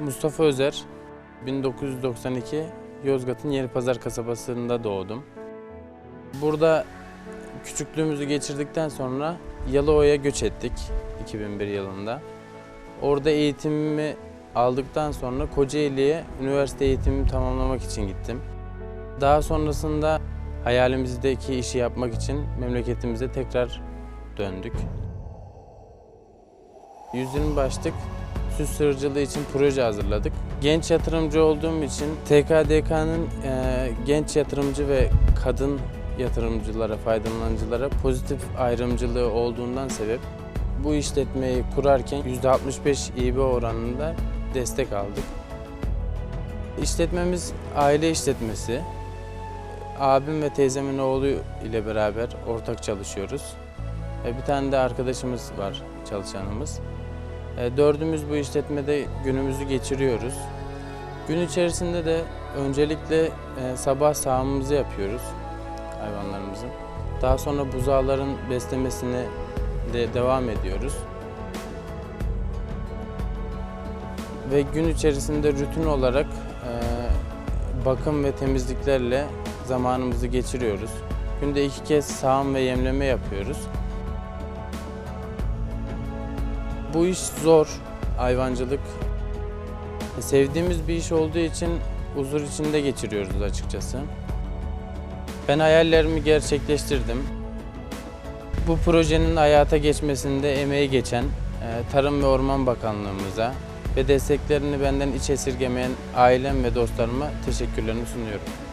Mustafa Özer, 1992 Yozgat'ın Yenipazar kasabasında doğdum. Burada küçüklüğümüzü geçirdikten sonra Yalova'ya göç ettik 2001 yılında. Orada eğitimimi aldıktan sonra Kocaeli'ye üniversite eğitimimi tamamlamak için gittim. Daha sonrasında hayalimizdeki işi yapmak için memleketimize tekrar döndük. 120 başlık süs sığırcılığı için proje hazırladık. Genç yatırımcı olduğum için TKDK'nın e, genç yatırımcı ve kadın yatırımcılara, faydalanıcılara pozitif ayrımcılığı olduğundan sebep bu işletmeyi kurarken %65 İB oranında destek aldık. İşletmemiz aile işletmesi. Abim ve teyzemin oğlu ile beraber ortak çalışıyoruz. E, Bir tane de arkadaşımız var, çalışanımız. E, Dördümüz bu işletmede günümüzü geçiriyoruz. Gün içerisinde de öncelikle e, sabah sağımımızı yapıyoruz hayvanlarımızın. Daha sonra buzağların beslemesine de devam ediyoruz. Ve gün içerisinde rutin olarak e, bakım ve temizliklerle zamanımızı geçiriyoruz. Günde iki kez sağım ve yemleme yapıyoruz. Bu iş zor, hayvancılık. Sevdiğimiz bir iş olduğu için huzur içinde geçiriyoruz açıkçası. Ben hayallerimi gerçekleştirdim. Bu projenin hayata geçmesinde emeği geçen e, Tarım ve Orman Bakanlığımıza ve desteklerini benden hiç esirgemeyen ailem ve dostlarıma teşekkürlerimi sunuyorum.